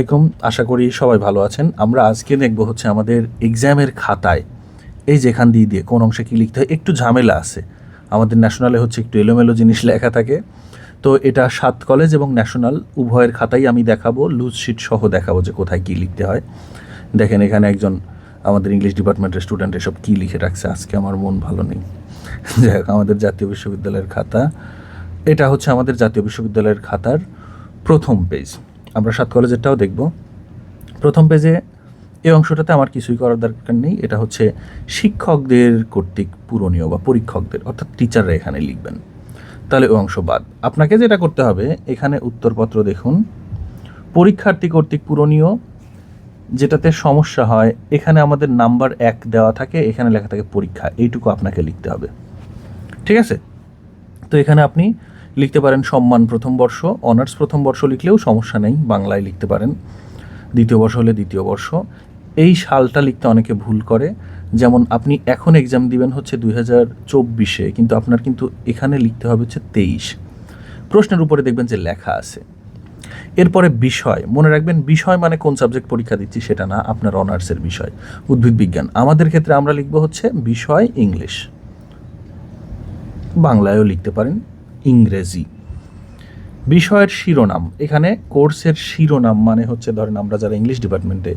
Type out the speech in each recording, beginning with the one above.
আসসালামাইকুম আশা করি সবাই ভালো আছেন। আমরা আজকে দেখব হচ্ছে আমাদের এক্সামের খাতায়, এই যেখান দিয়ে দিয়ে কোন অংশে কী লিখতে হয়, একটু ঝামেলা আছে। আমাদের ন্যাশনালে হচ্ছে একটু এলোমেলো জিনিস লেখা থাকে। তো এটা সাত কলেজ এবং ন্যাশনাল, উভয়ের খাতাই আমি দেখাবো লুজ শিট সহ দেখাবো যে কোথায় কী লিখতে হয়। দেখেন এখানে একজন আমাদের ইংলিশ ডিপার্টমেন্টের স্টুডেন্ট এসব কী লিখে রাখছে, আজকে আমার মন ভালো নেই। যাই হোক, আমাদের জাতীয় বিশ্ববিদ্যালয়ের খাতা, এটা হচ্ছে আমাদের জাতীয় বিশ্ববিদ্যালয়ের খাতার প্রথম পেজ আমরা সাত কলেজেরটাও দেখব। প্রথম পেজে এই অংশটাতে আমার কিছুই করার দরকার নেই, এটা হচ্ছে শিক্ষকদের কর্তৃক পূরণীয় বা পরীক্ষকদের, অর্থাৎ টিচাররা এখানে লিখবেন। তাহলে ওই অংশ বাদ। আপনাকে যেটা করতে হবে, এখানে উত্তরপত্র দেখুন। পরীক্ষার্থী কর্তৃক পূরণীয়, যেটাতে সমস্যা হয়, এখানে আমাদের নাম্বার এক দেওয়া থাকে, এখানে লেখা থাকে পরীক্ষা, এইটুকু আপনাকে লিখতে হবে। ঠিক আছে? তো এখানে আপনি লিখতে পারেন সম্মান প্রথম বর্ষ অনার্স প্রথম বর্ষ লিখলেও সমস্যা নেই, বাংলায় লিখতে পারেন। দ্বিতীয় বর্ষ হলে দ্বিতীয় বর্ষ। এই সালটা লিখতে অনেকে ভুল করে। যেমন আপনি এখন এক্সাম দিবেন হচ্ছে দুই হাজার চব্বিশে, কিন্তু আপনার কিন্তু এখানে লিখতে হবে হচ্ছে তেইশ। প্রশ্নের উপরে দেখবেন যে লেখা আছে। এরপরে বিষয়। মনে রাখবেন, বিষয় মানে কোন সাবজেক্ট পরীক্ষা দিচ্ছি সেটা না, আপনার অনার্সের বিষয়। উদ্ভিদ বিজ্ঞান। আমাদের ক্ষেত্রে আমরা লিখব হচ্ছে বিষয় ইংলিশ। বাংলায়ও লিখতে পারেন। ইংরেজি। বিষয়ের শিরোনাম, এখানে কোর্সের শিরোনাম মানে হচ্ছে, ধরেন আমরা যারা ইংলিশ ডিপার্টমেন্টে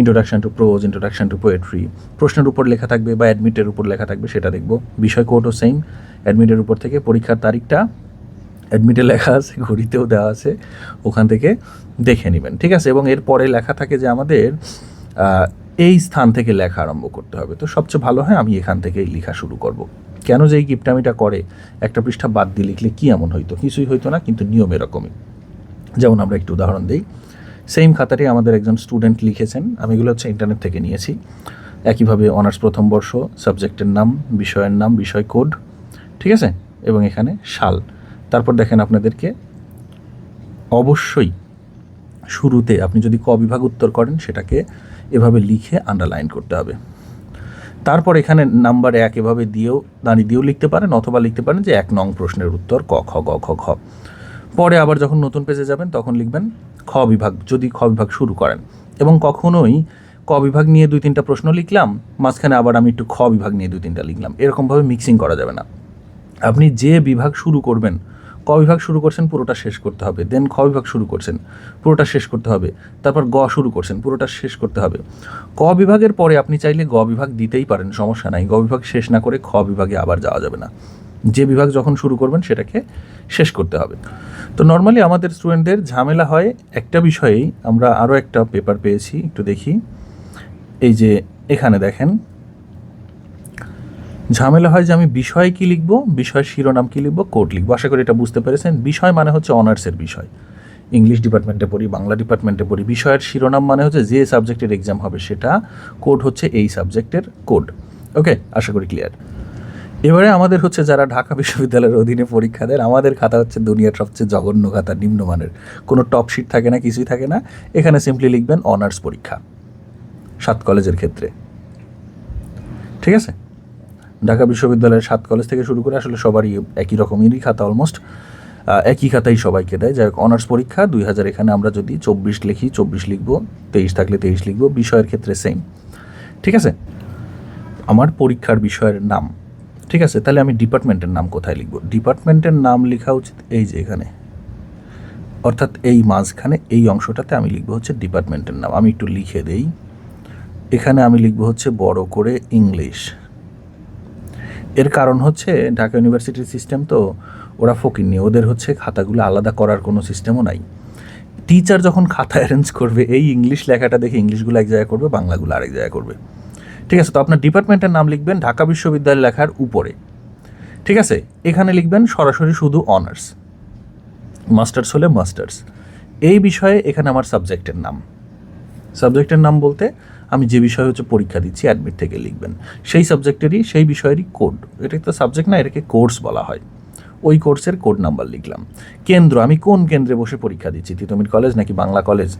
introduction to prose introduction to poetry প্রশ্নের উপর লেখা থাকবে বা অ্যাডমিটের উপর লেখা থাকবে, সেটা দেখব। বিষয় কোডও সেম অ্যাডমিটের উপর থেকে পরীক্ষার তারিখটা অ্যাডমিটে লেখা আছে, ঘড়িতেও দেওয়া আছে, ওখান থেকে দেখে নেবেন, ঠিক আছে? এবং এরপরে লেখা থাকে যে আমাদের এই স্থান থেকে লেখা আরম্ভ করতে হবে। তো সবচেয়ে ভালো হয় আমি এখান থেকেই লেখা শুরু করব। কেন যে এই গিফটামিটা করে, একটা পৃষ্ঠা বাদ দিয়ে লিখলে কী এমন হইতো? কিছুই হইতো না, কিন্তু নিয়ম এরকমই। যেমন আমরা একটু উদাহরণ দিই। সেম খাতাটি আমাদের একজন স্টুডেন্ট লিখেছেন। আমি এগুলো হচ্ছে ইন্টারনেট থেকে নিয়েছি। একইভাবে অনার্স প্রথম বর্ষ, সাবজেক্টের নাম, বিষয়ের নাম, বিষয় কোড, ঠিক আছে? এবং এখানে সাল। তারপর দেখেন আপনাদেরকে অবশ্যই শুরুতে আপনি যদি ক বিভাগ উত্তর করেন, সেটাকে এভাবে লিখে আন্ডারলাইন করতে হবে। তারপর এখানে নাম্বার এক এভাবে দিয়েও দাঁড়িয়ে দিয়েও লিখতে পারেন অথবা লিখতে পারেন যে এক নং প্রশ্নের উত্তর ক, খ, গ, খ, ঘ। পরে আবার যখন নতুন পেজে যাবেন, তখন লিখবেন খ বিভাগ, যদি খ বিভাগ শুরু করেন। এবং কখনোই ক বিভাগ নিয়ে দুই তিনটা প্রশ্ন লিখলাম, মাঝখানে আবার আমি একটু খ বিভাগ নিয়ে দুই তিনটা লিখলাম। এরকমভাবে মিক্সিং করা যাবে না। আপনি যে বিভাগ শুরু করবেন ক বিভাগ শুরু করছেন, পুরোটা শেষ করতে হবে। দেন খ বিভাগ শুরু করছেন, পুরোটা শেষ করতে হবে। তারপর গ শুরু করছেন, পুরোটা শেষ করতে হবে। ক বিভাগের পরে আপনি চাইলে গ বিভাগ দিতেই পারেন, সমস্যা নাই। গ বিভাগ শেষ না করে খ বিভাগে আবার যাওয়া যাবে না। যে বিভাগ যখন শুরু করবেন, সেটাকে শেষ করতে হবে। তো নর্মালি আমাদের স্টুডেন্টদের ঝামেলা হয় একটা বিষয়েই। আমরা আরও একটা পেপার পেয়েছি, একটু দেখি। এই যে এখানে দেখেন ঝামেলা হয় যে আমি বিষয় কি লিখব, বিষয়ের শিরোনাম কি লিখব, কোড লিখব। আশা করি এটা বুঝতে পেরেছেন। বিষয় মানে হচ্ছে অনার্সের বিষয়। ইংলিশ ডিপার্টমেন্টে পড়ি, বাংলা ডিপার্টমেন্টে পড়ি, বিষয়ের শিরোনাম মানে হচ্ছে যে সাবজেক্টের এক্সাম হবে সেটা, কোড হচ্ছে এই সাবজেক্টের কোড। ওকে, আশা করি ক্লিয়ার। এবারে আমাদের হচ্ছে যারা ঢাকা বিশ্ববিদ্যালয়ের অধীনে পরীক্ষা দেন, আমাদের খাতা হচ্ছে দুনিয়ার সবচেয়ে জঘন্য খাতা, নিম্নমানের। কোনো টপ শিট থাকে না, কিছুই থাকে না। এখানে সিম্পলি লিখবেন অনার্স পরীক্ষা, সাত কলেজের ক্ষেত্রে। ঠিক আছে? ঢাকা বিশ্ববিদ্যালয়ের সাত কলেজ থেকে শুরু করে আসলে সবারই একই রকমেরই খাতা অলমোস্ট একই খাতাই সবাইকে দেয়। যাই হোক অনার্স পরীক্ষা দুই হাজার এখানে আমরা যদি চব্বিশ লিখি, চব্বিশ লিখব, তেইশ থাকলে তেইশ লিখব, বিষয়ের ক্ষেত্রে সেম ঠিক আছে? আমার পরীক্ষার বিষয়ের নাম, ঠিক আছে? তাহলে আমি ডিপার্টমেন্টের নাম কোথায় লিখব? ডিপার্টমেন্টের নাম লেখা উচিত এই যে এখানে। অর্থাৎ এই মাঝখানে, এই অংশটাতে আমি লিখব হচ্ছে ডিপার্টমেন্টের নাম। আমি একটু লিখে দেই। এখানে আমি লিখব হচ্ছে বড় করে ইংলিশ। এর কারণ হচ্ছে ঢাকা ইউনিভার্সিটির সিস্টেম তো ওরা ফকির ফকিরনি ওদের হচ্ছে খাতাগুলো আলাদা করার কোনো সিস্টেমও নাই। টিচার যখন খাতা অ্যারেঞ্জ করবে, এই ইংলিশ লেখাটা দেখে ইংলিশগুলো এক জায়গায় করবে, বাংলাগুলো আরেক জায়গায় করবে। ঠিক আছে, তো আপনার ডিপার্টমেন্টের নাম লিখবেন ঢাকা বিশ্ববিদ্যালয় লেখার উপরে। ঠিক আছে, এখানে লিখবেন সরাসরি শুধু অনার্স মাস্টার্স হলে মাস্টার্স এই বিষয়ে এখানে আমার সাবজেক্টের নাম। সাবজেক্টের নাম বলতে আমি যে বিষয় হচ্ছে পরীক্ষা দিচ্ছি অ্যাডমিট থেকে লিখবেন। সেই সাবজেক্টেরই সেই বিষয়েরই কোড এটা তো সাবজেক্ট না, এটাকে কোর্স বলা হয়। ওই কোর্সের কোড নাম্বার লিখলাম। কেন্দ্র, আমি কোন কেন্দ্রে বসে পরীক্ষা দিচ্ছি? তিতুমির কলেজ নাকি বাংলা কলেজ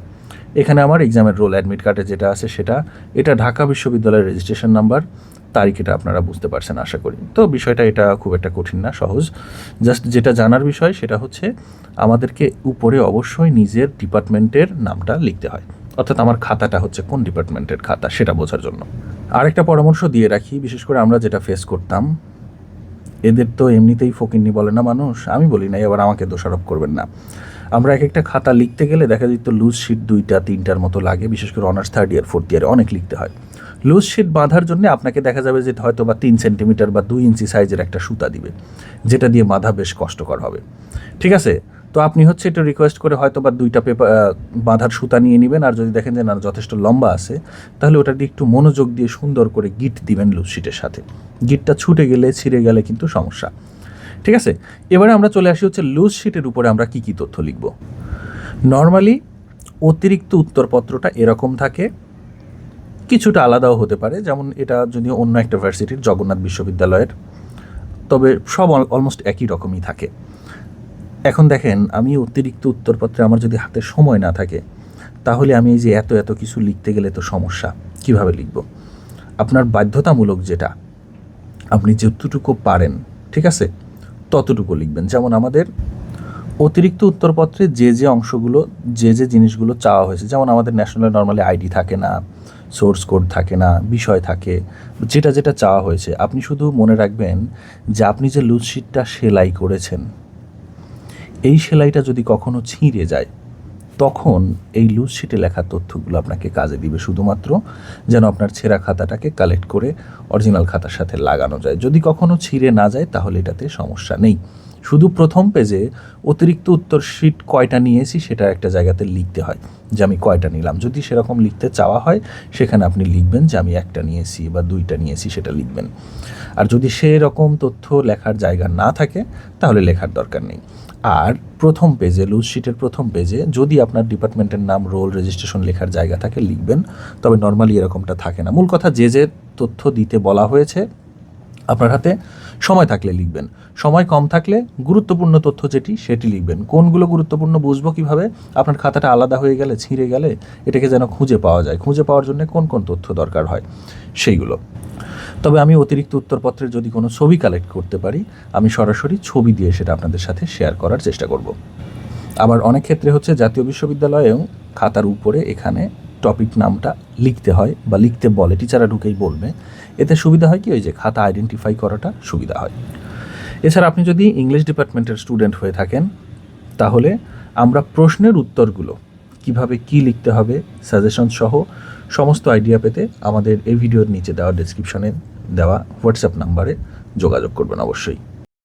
এখানে আমার এক্সামের রোল অ্যাডমিট কার্ডে যেটা আছে সেটা, এটা ঢাকা বিশ্ববিদ্যালয়ের রেজিস্ট্রেশন নাম্বার তারিখ এটা আপনারা বুঝতে পারছেন, আশা করি। তো বিষয়টা এটা খুব একটা কঠিন না, সহজ। জাস্ট যেটা জানার বিষয় সেটা হচ্ছে, আমাদেরকে উপরে অবশ্যই নিজের ডিপার্টমেন্টের নামটা লিখতে হয়। অর্থাৎ আমার খাতাটা হচ্ছে কোন ডিপার্টমেন্টের খাতা সেটা বোঝার জন্য। আরেকটা পরামর্শ দিয়ে রাখি, বিশেষ করে আমরা যেটা ফেস করতাম। এদের তো এমনিতেই ফকিন্নি বলে না মানুষ, আমি বলি না এবার আমাকে দোষারোপ করবেন না। আমরা এক একটা খাতা লিখতে গেলে দেখা যেত লুজ শিট দুইটা, তিনটার মতো লাগে, বিশেষ করে অনার্স থার্ড ইয়ার ফোর্থ ইয়ারে অনেক লিখতে হয়। লুজ শিট বাঁধার জন্য আপনাকে দেখা যাবে যে হয়তো বা তিন সেন্টিমিটার বা দুই ইঞ্চি সাইজের একটা সুতা দিবে, যেটা দিয়ে বাঁধা বেশ কষ্টকর হবে। ঠিক আছে? তো আপনি হচ্ছে এটা রিকোয়েস্ট করে হয়তো বা দুইটা পেপার বাঁধার সুতা নিয়ে নেবেন, আর যদি দেখেন যে না, যথেষ্ট লম্বা আছে, তাহলে ওটা দিয়ে একটু মনোযোগ দিয়ে সুন্দর করে গিট দিবেন লুজ শিটের সাথে। গিটটা ছুটে গেলে, ছিঁড়ে গেলে কিন্তু সমস্যা। ঠিক আছে? এবারে আমরা চলে আসি হচ্ছে লুজ শিটের উপরে আমরা কি কি তথ্য লিখব। নর্মালি অতিরিক্ত উত্তরপত্রটা এরকম থাকে। কিছুটা আলাদাও হতে পারে, যেমন এটা যদি অন্য একটা ভার্সিটির জগন্নাথ বিশ্ববিদ্যালয়ের। তবে সব অলমোস্ট একই রকমই থাকে। এখন দেখেন, আমি অতিরিক্ত উত্তরপত্রে আমার যদি হাতে সময় না থাকে, তাহলে আমি এই যে এত এত কিছু লিখতে গেলে তো সমস্যা। কীভাবে লিখব? আপনার বাধ্যতামূলক যেটা, আপনি যতটুকু পারেন, ঠিক আছে? ততটুকু লিখবেন। যেমন আমাদের অতিরিক্ত উত্তরপত্রে যে যে অংশগুলো, যে যে জিনিসগুলো চাওয়া হয়েছে, যেমন আমাদের ন্যাশনাল নর্মালি আইডি থাকে না সোর্স কোড থাকে না, বিষয় থাকে, যেটা যেটা চাওয়া হয়েছে, আপনি শুধু মনে রাখবেন যে আপনি যে লুজশিটটা সেলাই করেছেন এই সেলাইটা যদি কখনো ছিঁড়ে যায়, তখন এই লুজ শিটে লেখা তথ্যগুলো আপনাকে কাজে দিবে। শুধুমাত্র যেন আপনার ছেঁড়া খাতাটাকে কালেক্ট করে অরিজিনাল খাতার সাথে লাগানো যায়। যদি কখনো ছিঁড়ে না যায়, তাহলে এটাতে সমস্যা নেই। শুধু প্রথম পেজে অতিরিক্ত উত্তর শিট কয়টা নিয়েছি সেটা একটা জায়গাতে লিখতে হয় যে আমি কয়টা নিলাম। যদি সেরকম লিখতে চাওয়া হয়, সেখানে আপনি লিখবেন যে আমি একটা নিয়েছি বা দুইটা নিয়েছি সেটা লিখবেন। আর যদি সেরকম তথ্য লেখার জায়গা না থাকে, তাহলে লেখার দরকার নেই। আর প্রথম পেজে লুজ শিটের প্রথম পেজে যদি আপনার ডিপার্টমেন্টের নাম রোল রেজিস্ট্রেশন লেখার জায়গা থাকে, লিখবেন। তবে নর্মালি এরকমটা থাকে না। মূল কথা যে যে তথ্য দিতে বলা হয়েছে, আপনার হাতে সময় থাকলে লিখবেন। সময় কম থাকলে গুরুত্বপূর্ণ তথ্য যেটি, সেটি লিখবেন। কোনগুলো গুরুত্বপূর্ণ বুঝব কীভাবে? আপনার খাতাটা আলাদা হয়ে গেলে, ছিঁড়ে গেলে এটাকে যেন খুঁজে পাওয়া যায়। খুঁজে পাওয়ার জন্য কোন কোন তথ্য দরকার হয়? সেইগুলো। তবে আমি অতিরিক্ত উত্তরপত্রের যদি কোনো ছবি কালেক্ট করতে পারি, আমি সরাসরি ছবি দিয়ে সেটা আপনাদের সাথে শেয়ার করার চেষ্টা করব। আবার অনেক ক্ষেত্রে হচ্ছে জাতীয় বিশ্ববিদ্যালয়েও খাতার উপরে এখানে টপিক নামটা লিখতে হয় বা লিখতে বলে। টিচাররা ঢুকেই বলবে। এতে সুবিধা হয় কি? ওই যে খাতা আইডেন্টিফাই করাটা সুবিধা হয়। এছাড়া আপনি যদি ইংলিশ ডিপার্টমেন্টের স্টুডেন্ট হয়ে থাকেন, তাহলে আমরা প্রশ্নের উত্তরগুলো কীভাবে কি লিখতে হবে সাজেশন সহ সমস্ত আইডিয়া পেতে আমাদের এই ভিডিওর নিচে দেওয়া ডিসক্রিপশনে দেওয়া হোয়াটসঅ্যাপ নাম্বারে যোগাযোগ করবেন অবশ্যই।